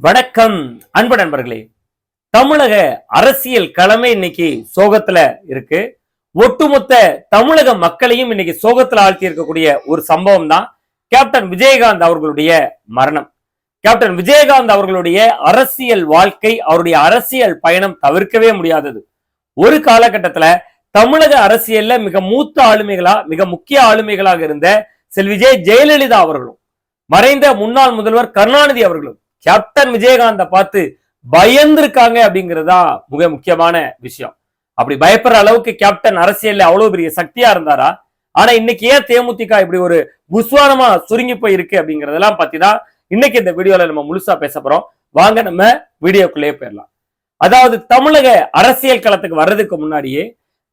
வணக்கம் அன்பு நண்பர்களே. தமிழக அரசியல் களமே இன்னைக்கு சோகத்துல இருக்கு. ஒட்டுமொத்த தமிழக மக்களையும் இன்னைக்கு சோகத்துல ஆழ்த்தி இருக்கக்கூடிய ஒரு சம்பவம் தான் கேப்டன் விஜயகாந்த் அவர்களுடைய மரணம். கேப்டன் விஜயகாந்த் அவர்களுடைய அரசியல் வாழ்க்கை அவருடைய அரசியல் பயணம் தவிர்க்கவே முடியாதது. ஒரு காலகட்டத்துல தமிழக அரசியல்ல மிக மூத்த ஆளுமைகளா மிக முக்கிய ஆளுமைகளாக இருந்த செல்விஜய் ஜெயலலிதா அவர்களும் மறைந்த முன்னாள் முதல்வர் கருணாநிதி அவர்களும் கேப்டன் விஜயகாந்த பார்த்து பயந்திருக்காங்க அப்படிங்கறதா மிக முக்கியமான விஷயம். அப்படி பயப்படுற அளவுக்கு கேப்டன் அரசியல்ல அவ்வளவு பெரிய சக்தியா இருந்தாரா? ஆனா இன்னைக்கு ஏன் தேமுதிக இப்படி ஒரு புஸ்வானமா சுருங்கி போய் இருக்கு அப்படிங்கறதெல்லாம் பத்தி தான் இன்னைக்கு இந்த வீடியோல நம்ம முழுசா பேச போறோம். வாங்க நம்ம வீடியோக்குள்ளேயே போயிடலாம். அதாவது தமிழக அரசியல் களத்துக்கு வர்றதுக்கு முன்னாடியே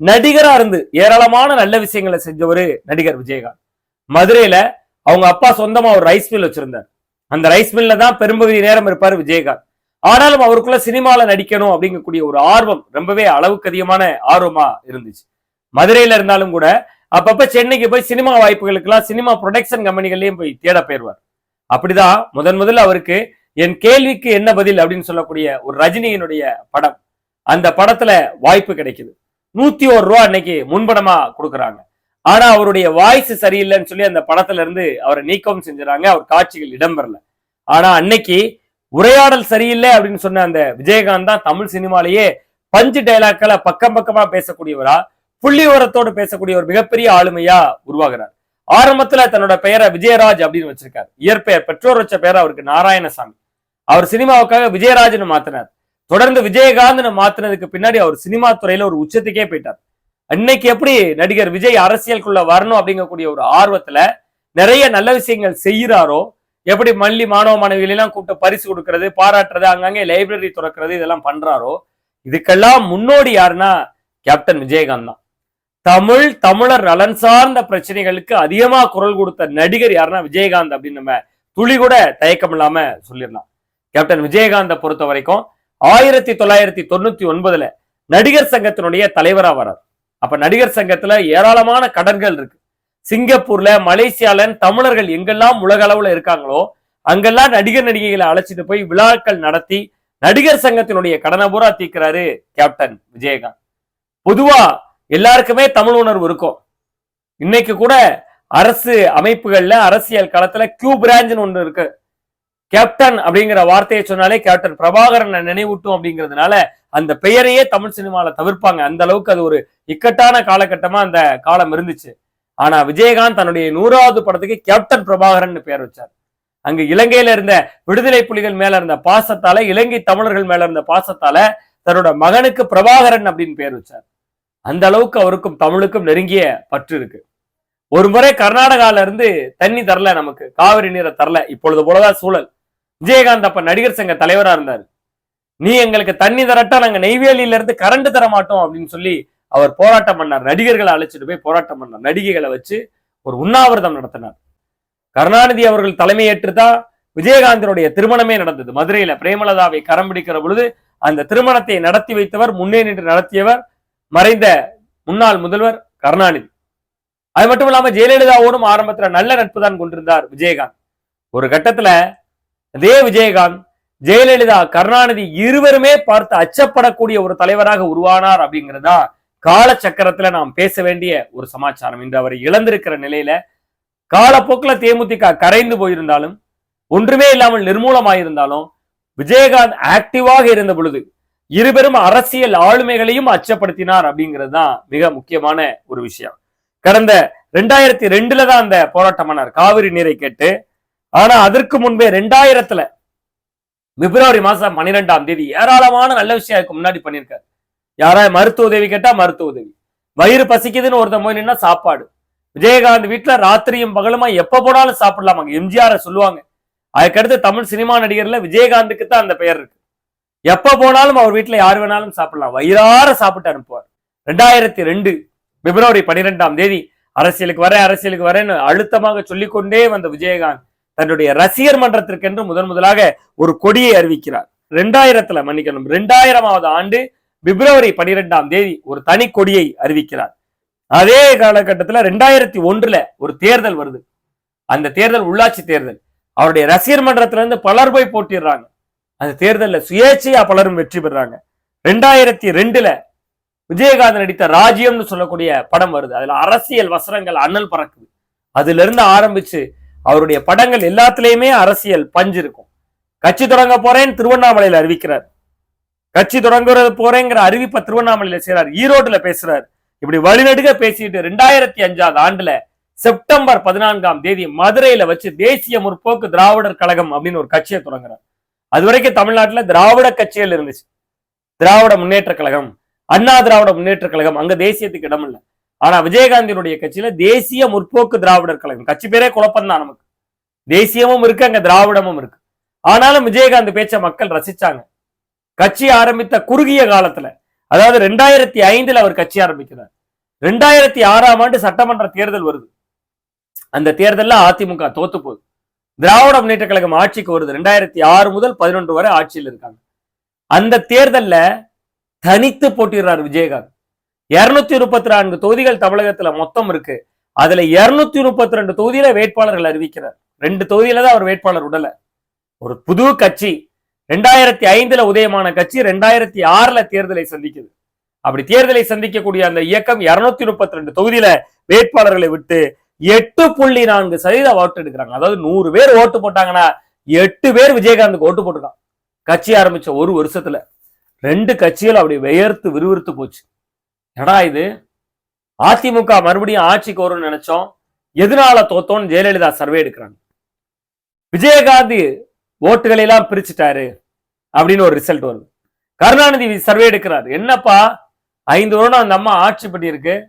நடிகரா இருந்து ஏராளமான நல்ல விஷயங்களை செஞ்சவர் நடிகர் விஜயகாந்த். மதுரையில அவங்க அப்பா சொந்தமா ஒரு ரைஸ் மில் வச்சிருந்தார். அந்த ரைஸ் மில்ல தான் பெரும்பகுதி நேரம் இருப்பார் விஜயகாந்த். ஆனாலும் அவருக்குள்ள சினிமால நடிக்கணும் அப்படிங்கக்கூடிய ஒரு ஆர்வம் ரொம்பவே அளவுக்கு அதிகமான ஆர்வமா இருந்துச்சு. மதுரையில இருந்தாலும் கூட அப்பப்ப சென்னைக்கு போய் சினிமா வாய்ப்புகளுக்கெல்லாம் சினிமா ப்ரொடக்ஷன் கம்பெனிகள்லயும் போய் தேட போயிடுவார் அப்படிதான் முதன் முதல்ல அவருக்கு என் கேள்விக்கு என்ன பதில் அப்படின்னு சொல்லக்கூடிய ஒரு ரஜினியினுடைய படம். அந்த படத்துல வாய்ப்பு கிடைக்குது. நூத்தி ஒரு ரூபா அன்னைக்கு முன்படமா கொடுக்குறாங்க. ஆனா அவருடைய வாய்ஸ் சரியில்லைன்னு சொல்லி அந்த படத்துல இருந்து அவரை நீக்கம் செஞ்சுறாங்க. அவர் காட்சிகள் இடம்பெறல. ஆனா அன்னைக்கு உரையாடல் சரியில்லை அப்படின்னு சொன்ன அந்த விஜயகாந்த் தான் தமிழ் சினிமாலேயே பஞ்சு டைலாக்களை பக்கம் பக்கமா பேசக்கூடியவரா புள்ளி உரத்தோடு பேசக்கூடிய ஒரு மிகப்பெரிய ஆளுமையா உருவாகிறார். ஆரம்பத்துல தன்னோட பெயரை விஜயராஜ் அப்படின்னு வச்சிருக்காரு. இயற்பெயர் பெற்றோர் வச்ச பெயர் அவருக்கு நாராயணசாமி. அவர் சினிமாவுக்காக விஜயராஜ்னு மாத்தினார். தொடர்ந்து விஜயகாந்த்னு மாத்தினதுக்கு பின்னாடி அவர் சினிமா துறையில ஒரு உச்சத்துக்கே போயிட்டார். இன்னைக்கு எப்படி நடிகர் விஜய் அரசியலுக்குள்ள வரணும் அப்படிங்கக்கூடிய ஒரு ஆர்வத்துல நிறைய நல்ல விஷயங்கள் செய்யறாரோ எப்படி மல்லி மாணவ மாணவிகளெல்லாம் கூப்பிட்டு பரிசு கொடுக்கறது பாராட்டுறது அங்கங்கே லைப்ரரி திறக்கிறது இதெல்லாம் பண்றாரோ இதுக்கெல்லாம் முன்னோடி யாருன்னா கேப்டன் விஜயகாந்த் தான். தமிழ் தமிழர் நலன் சார்ந்த பிரச்சனைகளுக்கு அதிகமா குரல் கொடுத்த நடிகர் யாருன்னா விஜயகாந்த் அப்படின்னு நம்ம துளி கூட தயக்கம் இல்லாம சொல்லிடலாம். கேப்டன் விஜயகாந்தை பொறுத்த வரைக்கும் ஆயிரத்தி தொள்ளாயிரத்தி தொண்ணூத்தி ஒன்பதுல நடிகர் சங்கத்தினுடைய தலைவரா வரார் அப்ப நடிகர் சங்கத்துல ஏராளமான கடன்கள் இருக்கு. சிங்கப்பூர்ல மலேசியால தமிழர்கள் எங்கெல்லாம் உலக அளவுல இருக்காங்களோ அங்கெல்லாம் நடிகர் நடிகைகளை அழைச்சிட்டு போய் விழாக்கள் நடத்தி நடிகர் சங்கத்தினுடைய கடனை பூரா தீக்கிறாரு கேப்டன் விஜயகாந்த். பொதுவா எல்லாருக்குமே தமிழ் உணர்வு இருக்கும். இன்னைக்கு கூட அரசு அமைப்புகள்ல அரசியல் களத்துல கியூ பிராஞ்ச்னு ஒண்ணு இருக்கு. கேப்டன் அப்படிங்கிற வார்த்தையை சொன்னாலே கேப்டன் பிரபாகரனை நினைவூட்டும் அப்படிங்கிறதுனால அந்த பெயரையே தமிழ் சினிமாவில தவிர்ப்பாங்க. அந்த அளவுக்கு அது ஒரு இக்கட்டான காலகட்டமா அந்த காலம் இருந்துச்சு. ஆனா விஜயகாந்த் தன்னுடைய நூறாவது படத்துக்கு கேப்டன் பிரபாகரன் பெயர் வச்சார். அங்கு இலங்கையில இருந்த விடுதலை புலிகள் மேல இருந்த பாசத்தால இலங்கை தமிழர்கள் மேல இருந்த பாசத்தால தன்னோட மகனுக்கு பிரபாகரன் அப்படின்னு பெயர் வச்சார். அந்த அளவுக்கு அவருக்கும் தமிழுக்கும் நெருங்கிய பற்று இருக்கு. ஒரு முறை கர்நாடகால இருந்து தண்ணி தரல நமக்கு காவிரி நீரை தரல இப்பொழுது போலதான் சூழல். விஜயகாந்த் அப்ப நடிகர் சங்க தலைவரா இருந்தாரு. நீ எங்களுக்கு தண்ணி தரட்டா நாங்க நெய்வேலியில இருந்து கரண்ட் தர மாட்டோம் அப்படின்னு சொல்லி அவர் போராட்டம் பண்ணார். நடிகர்களை அழைச்சிட்டு போய் போராட்டம் பண்ணார். நடிகைகளை வச்சு ஒரு உண்ணாவிரதம் நடத்தினார். கருணாநிதி அவர்கள் தலைமையேற்று தான் விஜயகாந்தனுடைய திருமணமே நடந்தது. மதுரையில பிரேமலதாவை கரம் பிடிக்கிற பொழுது அந்த திருமணத்தை நடத்தி வைத்தவர் முன்னே நின்று நடத்தியவர் மறைந்த முன்னாள் முதல்வர் கருணாநிதி. அது மட்டும் இல்லாம ஜெயலலிதாவோடும் ஆரம்பத்துல நல்ல நட்பு தான் கொண்டிருந்தார் விஜயகாந்த். ஒரு கட்டத்துல அதே விஜயகாந்த் ஜெயலலிதா கருணாநிதி இருவருமே பார்த்து அச்சப்படக்கூடிய ஒரு தலைவராக உருவானார் அப்படிங்கிறதா கால சக்கரத்துல நாம் பேச வேண்டிய ஒரு சமாச்சாரம். இன்று அவரை இழந்திருக்கிற நிலையில காலப்போக்கில் தேமுதிக கரைந்து போயிருந்தாலும் ஒன்றுமே இல்லாமல் நிர்மூலமாயிருந்தாலும் விஜயகாந்த் ஆக்டிவாக இருந்த பொழுது இருபெரும் அரசியல் ஆளுமைகளையும் அச்சப்படுத்தினார் அப்படிங்கிறது தான் மிக முக்கியமான ஒரு விஷயம். கடந்த ரெண்டாயிரத்தி ரெண்டுல தான் அந்த போராட்டமானார் காவிரி நீரை கேட்டு ஆனா அதற்கு முன்பே ரெண்டாயிரத்துல பிப்ரவரி மாசம் பன்னிரெண்டாம் தேதி ஏராளமான நல்ல விஷயம் முன்னாடி பண்ணியிருக்காரு. யாராவது மருத்துவ உதவி கேட்டா மருத்துவ உதவி. வயிறு பசிக்குதுன்னு ஒருத்தன் போய் நின்னா சாப்பாடு. விஜயகாந்த் வீட்டுல ராத்திரியும் பகலுமா எப்ப போனாலும் சாப்பிடலாம் அங்க. எம்ஜிஆர் சொல்லுவாங்க. அதுக்கடுத்து தமிழ் சினிமா நடிகர்ல விஜயகாந்துக்கு தான் அந்த பெயர் இருக்கு. எப்ப போனாலும் அவர் வீட்டுல யார் வேணாலும் சாப்பிடலாம். வயிறார சாப்பிட்டு அனுப்புவார். ரெண்டாயிரத்தி ரெண்டு பிப்ரவரி பனிரெண்டாம் தேதி அரசியலுக்கு வரேன் அரசியலுக்கு வரேன்னு அழுத்தமாக சொல்லிக்கொண்டே வந்த விஜயகாந்த் தன்னுடைய ரசிகர் மன்றத்திற்கென்று முதன் முதலாக ஒரு கொடியை அறிவிக்கிறார். ரெண்டாயிரத்துல மன்னிக்கணும். ரெண்டாயிரமாவது ஆண்டு பிப்ரவரி பனிரெண்டாம் தேதி ஒரு தனி கொடியை அறிவிக்கிறார். அதே காலகட்டத்துல ரெண்டாயிரத்தி ஒன்றுல ஒரு தேர்தல் வருது. அந்த தேர்தல் உள்ளாட்சி தேர்தல். அவருடைய ரசிகர் மன்றத்துல இருந்து பலர் போய் போட்டிடுறாங்க. அந்த தேர்தலில் சுயேட்சையா பலரும் வெற்றி பெறாங்க ரெண்டாயிரத்தி ரெண்டுல விஜயகாந்த் நடித்த ராஜ்யம்னு சொல்லக்கூடிய படம் வருது. அதுல அரசியல் வசனங்கள் அனல் பறக்குது. அதுல இருந்து ஆரம்பிச்சு அவருடைய படங்கள் எல்லாத்துலயுமே அரசியல் பஞ்சு இருக்கும். கட்சி தொடங்க போறேன்னு திருவண்ணாமலையில அறிவிக்கிறார். கட்சி தொடங்குறது போறேங்கிற அறிவிப்பை திருவண்ணாமலையில செய்யறாரு ஈரோட்டுல பேசுறார். இப்படி வழிநடுக பேசிட்டு ரெண்டாயிரத்தி அஞ்சாவது ஆண்டுல செப்டம்பர் பதினான்காம் தேதி மதுரையில வச்சு தேசிய முற்போக்கு திராவிடர் கழகம் அப்படின்னு ஒரு கட்சியை தொடங்குறார். அது வரைக்கும் தமிழ்நாட்டுல திராவிட கட்சிகள் இருந்துச்சு. திராவிட முன்னேற்ற கழகம் அண்ணா திராவிட முன்னேற்ற கழகம் அங்க தேசியத்துக்கு இடம் இல்ல. ஆனா விஜயகாந்தியினுடைய கட்சியில தேசிய முற்போக்கு திராவிடர் கழகம் கட்சி பேரே குழப்பம் தான் நமக்கு. தேசியமும் இருக்கு அங்க திராவிடமும் இருக்கு. ஆனாலும் விஜயகாந்த் பேச்ச மக்கள் ரசிச்சாங்க. கட்சி ஆரம்பித்த குறுகிய காலத்துல அதாவது ரெண்டாயிரத்தி ஐந்துல அவர் கட்சி ஆரம்பிக்கிறார். ரெண்டாயிரத்தி ஆறாம் ஆண்டு சட்டமன்ற தேர்தல் வருது. அந்த தேர்தல்ல அதிமுக தோத்து போகுது. திராவிட முன்னேற்ற கழகம் ஆட்சிக்கு வருது. ரெண்டாயிரத்தி ஆறு முதல் பதினொன்று வரை ஆட்சியில் இருக்காங்க. அந்த தேர்தல்ல தனித்து போட்டிடுறார் விஜயகாந்த். இருநூத்தி முப்பத்தி நான்கு தொகுதிகள் தமிழகத்துல மொத்தம் இருக்கு. அதுல இருநூத்தி முப்பத்தி ரெண்டு தொகுதியில வேட்பாளர்கள் அறிவிக்கிறார். ரெண்டு தொகுதியில தான் அவர் வேட்பாளர் உடல ஒரு புது கட்சி ரெண்டாயிரத்தி ஐந்துல உதயமான கட்சி ரெண்டாயிரத்தி ஆறுல தேர்தலை சந்திக்குது. அப்படி தேர்தலை சந்திக்கக்கூடிய அந்த இயக்கம் இருநூத்தி முப்பத்தி ரெண்டு தொகுதியில வேட்பாளர்களை விட்டு எட்டு புள்ளி நான்கு சதவீத ஓட்டு எடுக்கிறாங்க. அதாவது நூறு பேர் ஓட்டு போட்டாங்கன்னா எட்டு பேர் விஜயகாந்துக்கு ஓட்டு போட்டிருக்கான். கட்சி ஆரம்பிச்ச ஒரு வருஷத்துல ரெண்டு கட்சிகள் அப்படி வியர்த்து விறுவிறுத்து போச்சு. ஏடா இது? அதிமுக மறுபடியும் ஆட்சிக்கு வரும்னு நினைச்சோம். எதனால தோத்தோன்னு ஜெயலலிதா சர்வே எடுக்கிறாங்க. விஜயகாந்த் ஓட்டுகளை எல்லாம் பிரிச்சுட்டாரு அப்படின்னு ஒரு ரிசல்ட் வருது கருணாநிதி சர்வே எடுக்கிறாரு. என்னப்பா? ஐந்து வருடம் அந்த அம்மா ஆட்சி பண்ணியிருக்கு.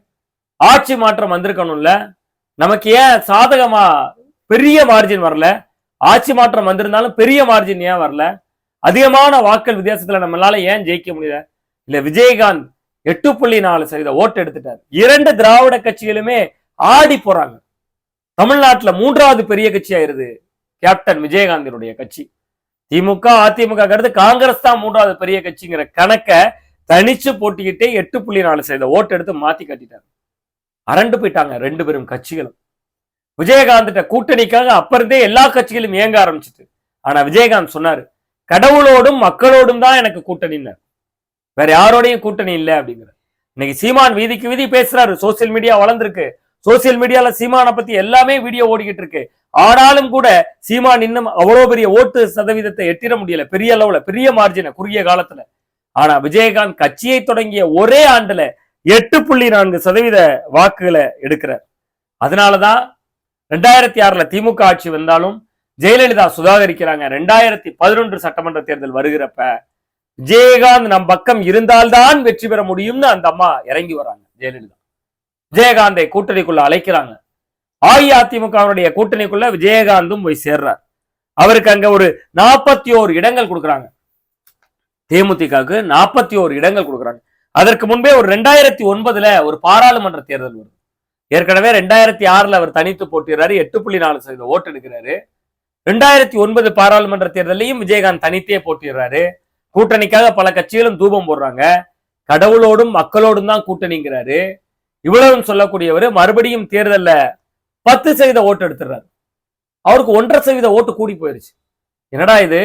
ஆட்சி மாற்றம் வந்திருக்கணும்ல. நமக்கு ஏன் சாதகமா பெரிய மார்ஜின் வரல? ஆட்சி மாற்றம் வந்திருந்தாலும் பெரிய மார்ஜின் ஏன் வரல? அதிகமான வாக்கள் வித்தியாசத்துல நம்மளால ஏன் ஜெயிக்க முடியல? இல்ல விஜயகாந்த் எட்டு புள்ளி நாலு சதவீத ஓட்டு எடுத்துட்டார். இரண்டு திராவிட கட்சிகளுமே ஆடி போறாங்க. தமிழ்நாட்டுல மூன்றாவது பெரிய கட்சி ஆயிருது கேப்டன் விஜயகாந்தினுடைய கட்சி. திமுக அதிமுக அடுத்து காங்கிரஸ் தான் மூன்றாவது பெரிய கட்சிங்கிற கணக்கை தனிச்சு போட்டிக்கிட்டே எட்டு புள்ளி நாலு சதவீத ஓட்டு எடுத்து மாத்தி கட்டிட்டாங்க அரண்டு போயிட்டாங்க ரெண்டு பேரும் கட்சிகளும். விஜயகாந்திட்ட கூட்டணிக்காக அப்ப இருந்தே எல்லா கட்சிகளும் இயங்க ஆரம்பிச்சிட்டு. ஆனா விஜயகாந்த் சொன்னாரு கடவுளோடும் மக்களோடும் தான் எனக்கு கூட்டணின்னார். வேற யாரோடையும் கூட்டணி இல்லை அப்படிங்கிற இன்னைக்கு சீமான் வீதிக்கு வீதி பேசுறாரு சோசியல் மீடியா வளர்ந்துருக்கு. சோசியல் மீடியால சீமானை பத்தி எல்லாமே வீடியோ ஓடிக்கிட்டு இருக்கு. ஆனாலும் கூட சீமான் இன்னும் அவ்வளவு பெரிய ஓட்டு சதவீதத்தை எட்டிட முடியல. பெரிய அளவுல பெரிய மார்ஜின குறுகிய காலத்துல. ஆனா விஜயகாந்த் கட்சியை தொடங்கிய ஒரே ஆண்டுல எட்டு புள்ளி நான்கு சதவீத வாக்குகளை எடுக்கிறார். அதனாலதான் ரெண்டாயிரத்தி ஆறுல திமுக ஆட்சி வந்தாலும் ஜெயலலிதா சுதாகரிக்கிறாங்க. ரெண்டாயிரத்தி பதினொன்று சட்டமன்ற தேர்தல் வருகிறப்ப விஜயகாந்த் நம் பக்கம் இருந்தால்தான் வெற்றி பெற முடியும்னு அந்த அம்மா இறங்கி வராங்க ஜெயலலிதா. விஜயகாந்தை கூட்டணிக்குள்ள அழைக்கிறாங்க. அஇஅதிமுகவுடைய கூட்டணிக்குள்ள விஜயகாந்தும் போய் சேர்றார். அவருக்கு அங்க ஒரு நாற்பத்தி ஓரு இடங்கள் கொடுக்குறாங்க. தேமுதிகவுக்கு நாற்பத்தி ஓரு இடங்கள் கொடுக்குறாங்க. அதற்கு முன்பே ஒரு ரெண்டாயிரத்தி ஒன்பதுல ஒரு பாராளுமன்ற தேர்தல் வருது. ஏற்கனவே ரெண்டாயிரத்தி ஆறுல அவர் தனித்து போட்டிடுறாரு. எட்டு புள்ளி நாலு சதவீத ஓட்டு எடுக்கிறாரு. ரெண்டாயிரத்தி ஒன்பது பாராளுமன்ற தேர்தலையும் விஜயகாந்த் தனித்தே போட்டிடுறாரு. கூட்டணிக்காக பல கட்சிகளும் தூபம் போடுறாங்க. கடவுளோடும் மக்களோடும் தான் கூட்டணிங்கிறாரு. இவ்வளவு சொல்லக்கூடியவர் மறுபடியும் தேர்தல்ல பத்து சதவீத ஓட்டு எடுத்துடுறாரு. அவருக்கு ஒன்றரை சதவீத ஓட்டு கூடி போயிருச்சு. என்னடா இது?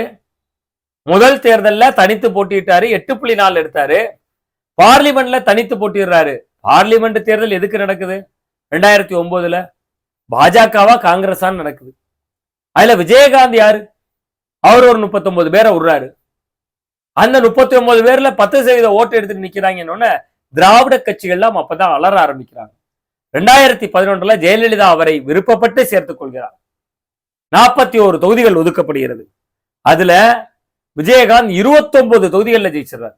முதல் தேர்தல்ல தனித்து போட்டிட்டாரு எட்டு புள்ளி நாலு எடுத்தாரு. பார்லிமெண்ட்ல தனித்து போட்டிடுறாரு பார்லிமெண்ட் தேர்தல் எதுக்கு நடக்குது? ரெண்டாயிரத்தி ஒன்பதுல பாஜகவா காங்கிரஸான்னு நடக்குது. அதுல விஜயகாந்த் யாரு? அவர் ஒரு முப்பத்தொன்பது பேரை விடுறாரு. அந்த முப்பத்தி ஒன்பது பேர்ல பத்து சதவீத ஓட்டு எடுத்துட்டு நிக்கிறாங்கன்னு திராவிட கட்சிகள்லாம் அப்பதான் அலற ஆரம்பிக்கிறாங்க. ரெண்டாயிரத்தி பதினொன்றுல ஜெயலலிதா அவரை விருப்பப்பட்டு சேர்த்துக் கொள்கிறார். நாற்பத்தி ஒரு தொகுதிகள் ஒதுக்கப்படுகிறது. அதுல விஜயகாந்த் இருபத்தொன்பது தொகுதிகளில் ஜெயிச்சிடுறார்.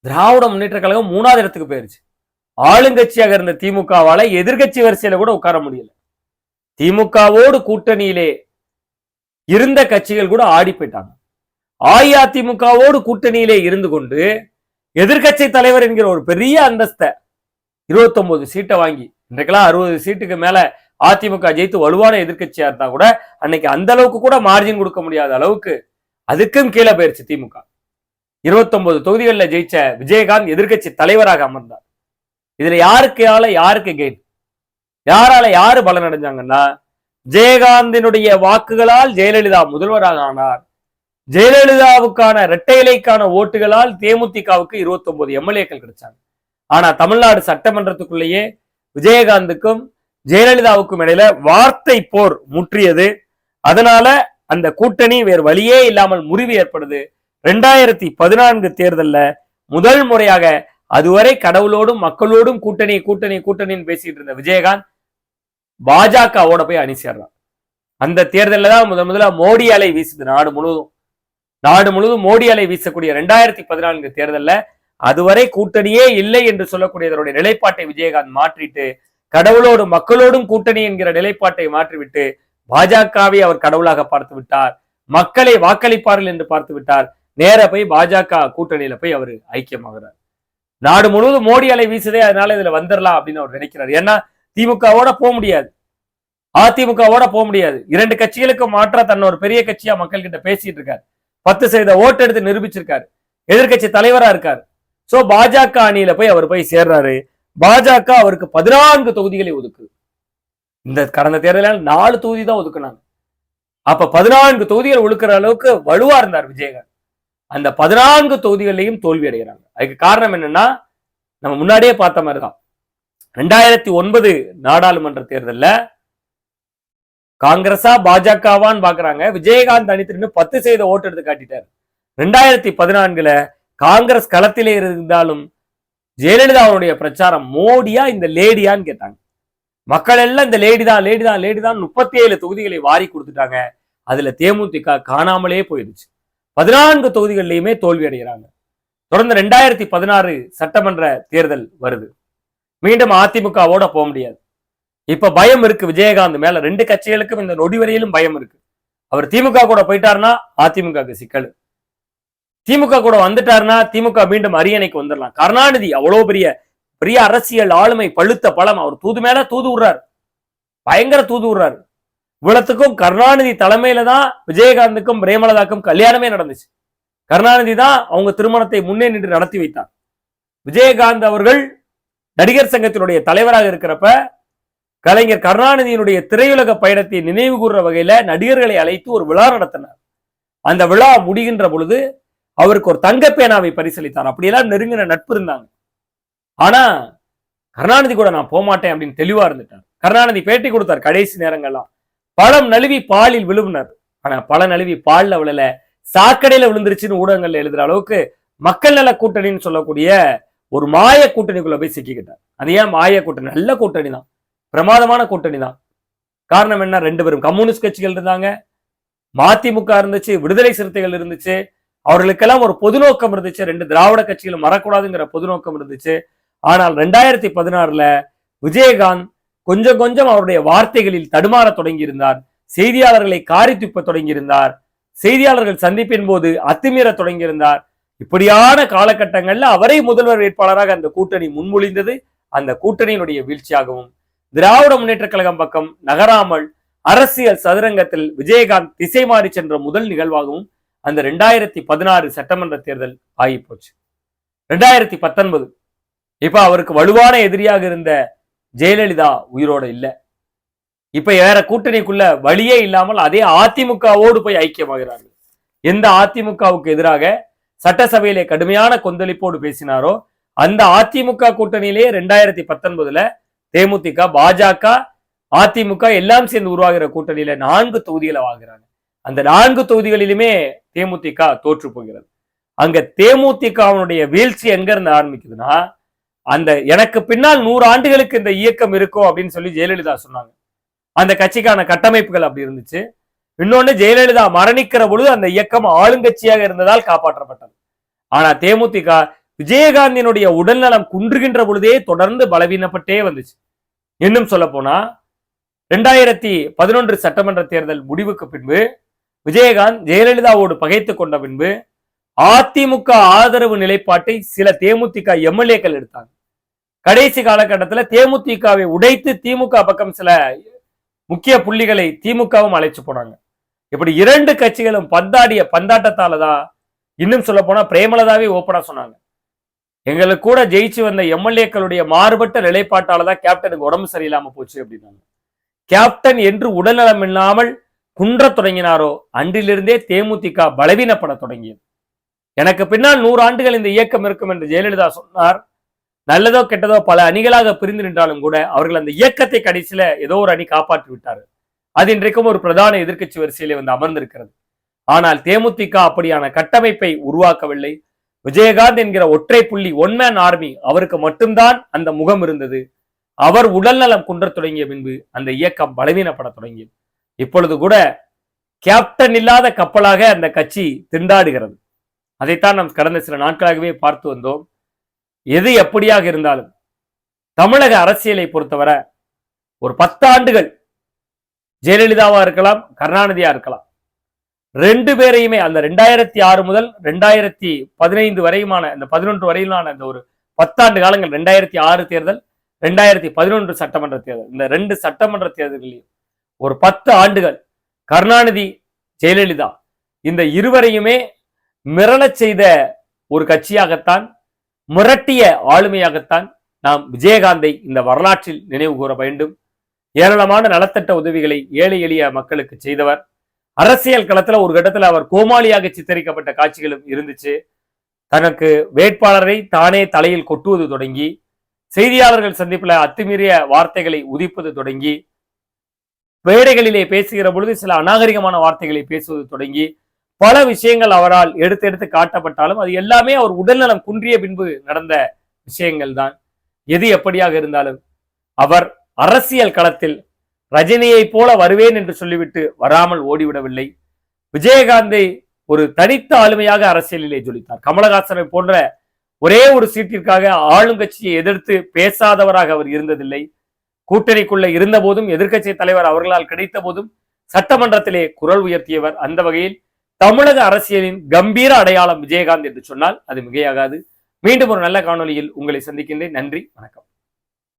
திராவிட முன்னேற்ற கழகம் மூணாவது இடத்துக்கு போயிருச்சு. ஆளுங்கட்சியாக இருந்த திமுகவால எதிர்கட்சி வரிசையில கூட உட்கார முடியல. திமுகவோடு கூட்டணியிலே இருந்த கட்சிகள் கூட ஆடி போயிட்டாங்க. அஇஅதிமுகவோடு கூட்டணியிலே இருந்து கொண்டு எதிர்கட்சி தலைவர் என்கிற ஒரு பெரிய அந்தஸ்தை இருபத்தொன்பது சீட்டை வாங்கி இன்றைக்கெல்லாம் அறுபது சீட்டுக்கு மேல அதிமுக ஜெயித்து வலுவான எதிர்கட்சியா இருந்தா கூட அன்னைக்கு அந்த அளவுக்கு கூட மார்ஜின் கொடுக்க முடியாத அளவுக்கு அதுக்கும் கீழே போயிருச்சு திமுக. இருபத்தொன்பது தொகுதிகளில் ஜெயிச்ச விஜயகாந்த் எதிர்க்கட்சி தலைவராக அமர்ந்தார். இதுல யாருக்கு ஆள யாருக்கு கெயின் யாரால யாரு பலன் அடைஞ்சாங்கன்னா ஜெயகாந்தினுடைய வாக்குகளால் ஜெயலலிதா முதல்வராக ஆனார். ஜெயலலிதாவுக்கான இரட்டை இலைக்கான ஓட்டுகளால் தேமுதிகவுக்கு 29 எம்எல்ஏக்கள் கிடைச்சாங்க. ஆனா தமிழ்நாடு சட்டமன்றத்துக்குள்ளேயே விஜயகாந்துக்கும் ஜெயலலிதாவுக்கும் இடையில வார்த்தை போர் முற்றியது. அதனால அந்த கூட்டணி வேறு வழியே இல்லாமல் முறிவு ஏற்படுது. ரெண்டாயிரத்தி பதினான்கு தேர்தல்ல முதல் முறையாக அதுவரை கடவுளோடும் மக்களோடும் கூட்டணி கூட்டணி கூட்டணின்னு பேசிட்டு இருந்த விஜயகாந்த் பாஜகவோட போய் அணி சேர்றான். அந்த தேர்தலில் தான் முதல் முதல்ல மோடி அலை வீசுது நாடு முழுவதும். நாடு முழுவதும் மோடி அலை வீசக்கூடிய ரெண்டாயிரத்தி பதினான்கு தேர்தலில் அதுவரை கூட்டணியே இல்லை என்று சொல்லக்கூடியதனுடைய நிலைப்பாட்டை விஜயகாந்த் மாற்றிட்டு கடவுளோடும் மக்களோடும் கூட்டணி என்கிற நிலைப்பாட்டை மாற்றிவிட்டு பாஜகவை அவர் கடவுளாக பார்த்து விட்டார் மக்களை வாக்களிப்பார்கள் என்று பார்த்து விட்டார் நேர போய் பாஜக கூட்டணியில போய் அவர் ஐக்கியமாகிறார். நாடு முழுவதும் மோடி அலை வீசுதே அதனால இதுல வந்துடலாம் அப்படின்னு அவர் நினைக்கிறார். ஏன்னா திமுகவோட போக முடியாது. அதிமுகவோட போக முடியாது. இரண்டு கட்சிகளுக்கு மாற்ற தன்னை ஒரு பெரிய கட்சியா மக்கள் கிட்ட பேசிட்டு இருக்காரு. பத்து சதவீத ஓட்டு எடுத்து நிரூபிச்சிருக்காரு. எதிர்க்கட்சி தலைவரா இருக்காரு. சோ பாஜக அணியில போய் அவர் போய் சேர்றாரு. பாஜக அவருக்கு பதினான்கு தொகுதிகளை ஒதுக்குது. இந்த கடந்த தேர்தலில் நாலு தொகுதி தான் ஒதுக்குனாங்க. அப்ப பதினான்கு தொகுதிகள் ஒழுக்கிற அளவுக்கு வலுவா இருந்தார் விஜயகாந்த். அந்த பதினான்கு தொகுதிகளிலையும் தோல்வி அடைகிறாங்க. அதுக்கு காரணம் என்னன்னா நம்ம முன்னாடியே பார்த்த மாதிரி தான் ரெண்டாயிரத்தி ஒன்பது நாடாளுமன்ற தேர்தல்ல காங்கிரஸா பாஜகவான்னு பாக்குறாங்க. விஜயகாந்த் அணி பத்து செய்த ஓட்டு எடுத்து காட்டிட்டார். ரெண்டாயிரத்தி பதினான்குல காங்கிரஸ் களத்திலே இருந்தாலும் ஜெயலலிதா அவருடைய பிரச்சாரம் மோடியா இந்த லேடியான்னு கேட்டாங்க. மக்கள் எல்லாம் இந்த லேடி தான் லேடி தான் லேடி தான் முப்பத்தி ஏழு தொகுதிகளை வாரி கொடுத்துட்டாங்க. அதுல தேமுதிக காணாமலே போயிடுச்சு. பதினான்கு தொகுதிகள்லையுமே தோல்வி அடைகிறாங்க. தொடர்ந்து ரெண்டாயிரத்தி பதினாறு சட்டமன்ற தேர்தல் வருது. மீண்டும் அதிமுகவோட போக முடியாது. இப்ப பயம் இருக்கு விஜயகாந்த் மேல. ரெண்டு கட்சிகளுக்கும் இந்த நொடி வரையிலும் பயம் இருக்கு. அவர் திமுக கூட போயிட்டாருன்னா அதிமுகவுக்கு சிக்கல். திமுக கூட வந்துட்டாருன்னா திமுக மீண்டும் அரியணைக்கு வந்துடலாம். கருணாநிதி அவ்வளவு பெரிய பெரிய அரசியல் ஆளுமை பழுத்த பழம். அவர் தூது மேல தூது விடுறாரு பயங்கர தூது விடுறாரு இவ்வளத்துக்கும் கருணாநிதி தலைமையில தான் விஜயகாந்துக்கும் பிரேமலதாக்கும் கல்யாணமே நடந்துச்சு. கருணாநிதி தான் அவங்க திருமணத்தை முன்னே நின்று நடத்தி வைத்தார். விஜயகாந்த் அவர்கள் நடிகர் சங்கத்தினுடைய தலைவராக இருக்கிறப்ப கலைஞர் கருணாநிதியினுடைய திரையுலக பயணத்தை நினைவு கூறுற வகையில நடிகர்களை அழைத்து ஒரு விழா நடத்தினார். அந்த விழா முடிகின்ற பொழுது அவருக்கு ஒரு தங்க பேனாவை பரிசளித்தார். அப்படியெல்லாம் நெருங்கின நட்பு இருந்தாங்க. ஆனா கருணாநிதி கூட நான் போகமாட்டேன் அப்படின்னு தெளிவா இருந்துட்டார். கருணாநிதி பேட்டி கொடுத்தார் கடைசி நேரங்கள்லாம். பழம் நழுவி பாலில் விழுவினார். ஆனா பல நழுவி பால்ல விழல. சாக்கடையில விழுந்துருச்சுன்னு ஊடகங்கள்ல எழுதுற அளவுக்கு மக்கள் நல கூட்டணின்னு சொல்லக்கூடிய ஒரு மாய கூட்டணிக்குள்ள போய் சிக்கிக்கிட்டார். அது ஏன் மாய கூட்டணி? நல்ல கூட்டணி தான் பிரமாதமான கூட்டணி தான். காரணம் என்ன? ரெண்டு பேரும் கம்யூனிஸ்ட் கட்சிகள் இருந்தாங்க. மதிமுக இருந்துச்சு விடுதலை சிறுத்தைகள் இருந்துச்சு. அவர்களுக்கெல்லாம் ஒரு பொது நோக்கம் இருந்துச்சு. ரெண்டு திராவிட கட்சிகளும் மறக்கூடாதுங்கிற பொது நோக்கம் இருந்துச்சு. ஆனால் ரெண்டாயிரத்தி பதினாறுல விஜயகாந்த் கொஞ்சம் கொஞ்சம் அவருடைய வார்த்தைகளில் தடுமாற தொடங்கியிருந்தார். செய்தியாளர்களை காரி துப்ப தொடங்கியிருந்தார். செய்தியாளர்கள் சந்திப்பின் போது அத்துமீற தொடங்கியிருந்தார். இப்படியான காலகட்டங்கள்ல அவரை முதல்வர் வேட்பாளராக அந்த கூட்டணி முன்மொழிந்தது அந்த கூட்டணியினுடைய வீழ்ச்சியாகவும் திராவிட முன்னேற்ற கழகம் பக்கம் நகராமல் அரசியல் சதுரங்கத்தில் விஜயகாந்த் திசை மாறி சென்ற முதல் நிகழ்வாகவும் அந்த ரெண்டாயிரத்தி பதினாறு சட்டமன்ற தேர்தல் ஆகி போச்சு ரெண்டாயிரத்தி பத்தொன்பது. இப்ப அவருக்கு வலுவான எதிரியாக இருந்த ஜெயலலிதா உயிரோட இல்ல. இப்ப வேற கூட்டணிக்குள்ள வழியே இல்லாமல் அதே அதிமுகவோடு போய் ஐக்கியமாகிறார்கள். எந்த அதிமுகவுக்கு எதிராக சட்டசபையிலே கடுமையான கொந்தளிப்போடு பேசினாரோ அந்த அதிமுக கூட்டணியிலேயே ரெண்டாயிரத்தி பத்தொன்பதுல தேமுதிக பாஜக அதிமுக எல்லாம் சேர்ந்து உருவாகிற கூட்டணியில நான்கு தொகுதிகளை வாங்குறாங்க. அந்த நான்கு தொகுதிகளிலுமே தேமுதிக தோற்று போகிறது. அங்க தேமுதிகவுடைய வீழ்ச்சி எங்க இருந்து ஆரம்பிக்குதுன்னா அந்த எனக்கு பின்னால் நூறு ஆண்டுகளுக்கு இந்த இயக்கம் இருக்கும் அப்படின்னு சொல்லி ஜெயலலிதா சொன்னாங்க. அந்த கட்சிக்கான கட்டமைப்புகள் அப்படி இருந்துச்சு. இன்னொன்னு ஜெயலலிதா மரணிக்கிற பொழுது அந்த இயக்கம் ஆளுங்கட்சியாக இருந்ததால் காப்பாற்றப்பட்டது. ஆனா தேமுதிக விஜயகாந்தினுடைய உடல்நலம் குன்றுகின்ற பொழுதே தொடர்ந்து பலவீனப்பட்டே வந்துச்சு. இன்னும் சொல்ல போனா ரெண்டாயிரத்தி பதினொன்று சட்டமன்ற தேர்தல் முடிவுக்கு பின்பு விஜயகாந்த் ஜெயலலிதாவோடு பகைத்து கொண்ட பின்பு அதிமுக ஆதரவு நிலைப்பாட்டை சில தேமுதிக எம்எல்ஏக்கள் எடுத்தாங்க. கடைசி காலகட்டத்தில் தேமுதிகவை உடைத்து திமுக பக்கம் சில முக்கிய புள்ளிகளை திமுகவும் அழைச்சு போனாங்க. இப்படி இரண்டு கட்சிகளும் பந்தாடிய பந்தாட்டத்தால தான் இன்னும் சொல்ல போனா பிரேமலதாவே ஓப்பனா சொன்னாங்க. எங்களுக்கு கூட ஜெயிச்சு வந்த எம்எல்ஏக்களுடைய மாறுபட்ட நிலைப்பாட்டால தான் கேப்டனுக்கு உடம்பு சரியில்லாம போச்சு அப்படின்னாங்க. கேப்டன் என்று உடல்நலம் இல்லாமல் குன்றத் தொடங்கினாரோ அன்றிலிருந்தே தேமுதிக பலவீனப்பட தொடங்கியது. எனக்கு பின்னால் நூறு ஆண்டுகள் இந்த இயக்கம் இருக்கும் என்று ஜெயலலிதா சொன்னார். நல்லதோ கெட்டதோ பல அணிகளாக பிரிந்து நின்றாலும் கூட அவர்கள் அந்த இயக்கத்தை கடைசியில ஏதோ ஒரு அணி காப்பாற்றி விட்டார் அது இன்றைக்கும் ஒரு பிரதான எதிர்க்கட்சி வரிசையிலே வந்து அமர்ந்திருக்கிறது. ஆனால் தேமுதிக அப்படியான கட்டமைப்பை உருவாக்கவில்லை. விஜயகாந்த் என்கிற ஒற்றை புள்ளி ஒன்மேன் ஆர்மி அவருக்கு மட்டும்தான் அந்த முகம் இருந்தது. அவர் உடல்நலம் குன்றத் தொடங்கிய பின்பு அந்த இயக்கம் பலவீனப்பட தொடங்கியது. இப்பொழுது கூட கேப்டன் இல்லாத கப்பலாக அந்த கட்சி திண்டாடுகிறது. அதைத்தான் நாம் கடந்த சில நாட்களாகவே பார்த்து வந்தோம். எது எப்படியாக இருந்தாலும் தமிழக அரசியலை பொறுத்தவரை ஒரு பத்தாண்டுகள் ஜெயலலிதாவா இருக்கலாம் கருணாநிதியா இருக்கலாம். ரெண்டு பேரையுமே அந்த ரெண்டாயிரத்தி ஆறு முதல் ரெண்டாயிரத்தி பதினைந்து வரையுமான இந்த பதினொன்று வரையிலான இந்த ஒரு பத்தாண்டு காலங்கள் ரெண்டாயிரத்தி ஆறு தேர்தல் ரெண்டாயிரத்தி பதினொன்று சட்டமன்ற தேர்தல். இந்த ரெண்டு சட்டமன்ற தேர்தல்களையும் ஒரு பத்து ஆண்டுகள் கருணாநிதி ஜெயலலிதா இந்த இருவரையுமே மிரளச் செய்த ஒரு கட்சியாகத்தான் மிரட்டிய ஆளுமையாகத்தான் நாம் விஜயகாந்தை இந்த வரலாற்றில் நினைவு கூற வேண்டும். ஏராளமான நலத்திட்ட உதவிகளை ஏழை எளிய மக்களுக்கு செய்தவர். அரசியல் களத்துல ஒரு கட்டத்துல அவர் கோமாளியாக சித்தரிக்கப்பட்ட காட்சிகளும் இருந்துச்சு. தனக்கு வேட்பாளரை தானே தலையில் கொட்டுவது தொடங்கி செய்தியாளர்கள் சந்திப்புல அத்துமீறிய வார்த்தைகளை உதிப்பது தொடங்கி வேடைகளிலே பேசுகிற பொழுது சில அநாகரிகமான வார்த்தைகளை பேசுவது தொடங்கி பல விஷயங்கள் அவரால் எடுத்து எடுத்து காட்டப்பட்டாலும் அது எல்லாமே அவர் உடல்நலம் குன்றிய பின்பு நடந்த விஷயங்கள் தான் எது எப்படியாக இருந்தாலும் அவர் அரசியல் களத்தில் ரஜினியை போல வருவேன் என்று சொல்லிவிட்டு வராமல் ஓடிவிடவில்லை. விஜயகாந்தை ஒரு தனித்த ஆளுமையாக அரசியலிலே ஜொலித்தார். கமலஹாசனை போன்ற ஒரே ஒரு சீட்டிற்காக ஆளுங்கட்சியை எதிர்த்து பேசாதவராக அவர் இருந்ததில்லை. கூட்டணிக்குள்ள இருந்த போதும் எதிர்க்கட்சி தலைவர் அவர்களால் கிடைத்த போதும் சட்டமன்றத்திலே குரல் உயர்த்தியவர். அந்த வகையில் தமிழக அரசியலின் கம்பீர அடையாளம் விஜயகாந்த் என்று சொன்னால் அது மிகையாகாது. மீண்டும் ஒரு நல்ல காணொலியில் உங்களை சந்திக்கின்றேன். நன்றி வணக்கம்.